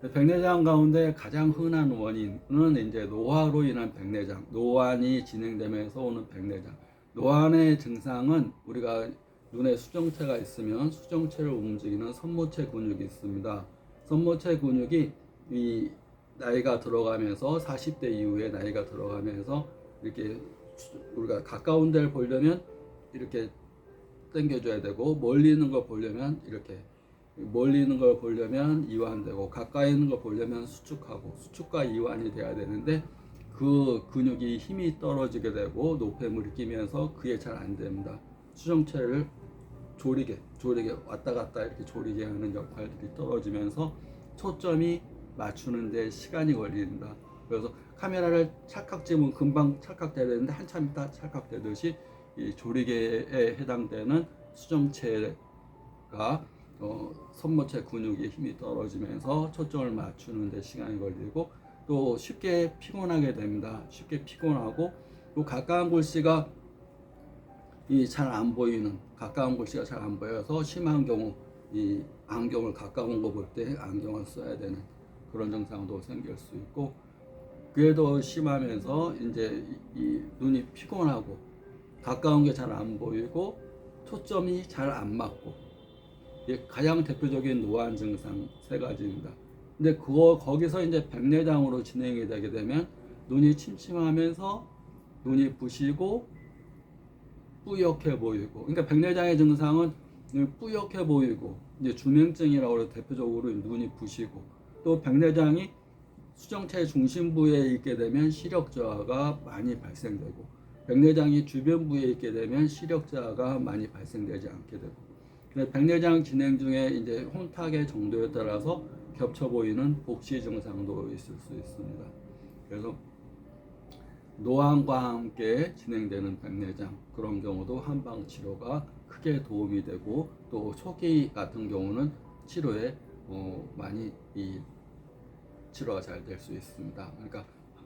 백내장 가운데 가장 흔한 원인은 이제 노화로 인한 백내장, 노안이 진행되면서 오는 백내장. 노안의 증상은 우리가 눈에 수정체가 있으면 수정체를 움직이는 선모체 근육이 있습니다. 선모체 근육이 이 나이가 들어가면서 40대 이후에 나이가 들어가면서 이렇게 우리가 가까운 데를 보려면 이렇게 당겨줘야 되고 멀리 있는 걸 보려면 이렇게 멀리 있는 걸 보려면 이완되고 가까이 있는 걸 보려면 수축하고 수축과 이완이 돼야 되는데 그 근육이 힘이 떨어지게 되고 노폐물이 끼면서 그게 잘 안 됩니다. 수정체를 조리게 조리게 왔다 갔다 이렇게 조리게 하는 역할들이 떨어지면서 초점이 맞추는데 시간이 걸린다. 그래서 카메라를 찰칵 찍으면 금방 찰칵돼야 되는데 한참 있다 찰칵되듯이 이 조리개에 해당되는 수정체가 어, 손모체 근육의 힘이 떨어지면서 초점을 맞추는 데 시간이 걸리고 또 쉽게 피곤하게 됩니다. 쉽게 피곤하고 또 가까운 글씨가 이 잘 안 보이는 가까운 글씨가 잘 안 보여서 심한 경우 이 안경을 가까운 거 볼 때 안경을 써야 되는 그런 증상도 생길 수 있고 그게 더 심하면서 이제 이, 이 눈이 피곤하고 가까운 게 잘 안 보이고 초점이 잘 안 맞고 가장 대표적인 노안 증상 세 가지입니다. 근데 그거 거기서 이제 백내장으로 진행이 되게 되면 눈이 침침하면서 눈이 부시고 뿌옇게 보이고 그러니까 백내장의 증상은 뿌옇게 보이고 이제 주맹증이라고 해서 대표적으로 눈이 부시고 또 백내장이 수정체 중심부에 있게 되면 시력 저하가 많이 발생되고 백내장이 주변부에 있게 되면 시력 저하가 많이 발생되지 않게 되고 백내장 진행 중에 이제 혼탁의 정도에 따라서 겹쳐 보이는 복시 증상도 있을 수 있습니다. 그래서 노안과 함께 진행되는 백내장 그런 경우도 한방 치료가 크게 도움이 되고 또 초기 같은 경우는 치료에 어, 많이 이 치료가 잘 될 수 있습니다. 그러니까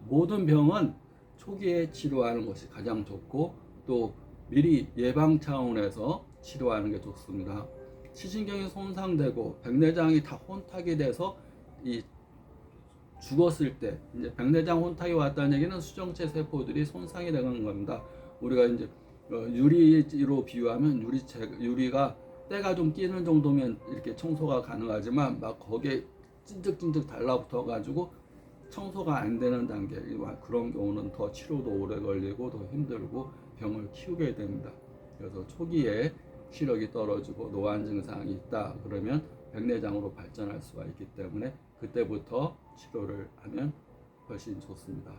모든 병은 초기에 치료하는 것이 가장 좋고 또 미리 예방 차원에서 치료하는 게 좋습니다. 시신경이 손상되고 백내장이 다 혼탁이 돼서 이 죽었을 때 이제 백내장 혼탁이 왔다는 얘기는 수정체 세포들이 손상이 되는 겁니다. 우리가 이제 어, 유리로 비유하면 유리체 유리가 때가 좀 끼는 정도면 이렇게 청소가 가능하지만 막 거기에 찐득찐득 달라붙어 가지고 청소가 안 되는 단계 그런 경우는 더 치료도 오래 걸리고 더 힘들고 병을 키우게 됩니다. 그래서 초기에 시력이 떨어지고 노안 증상이 있다 그러면 백내장으로 발전할 수가 있기 때문에 그때부터 치료를 하면 훨씬 좋습니다.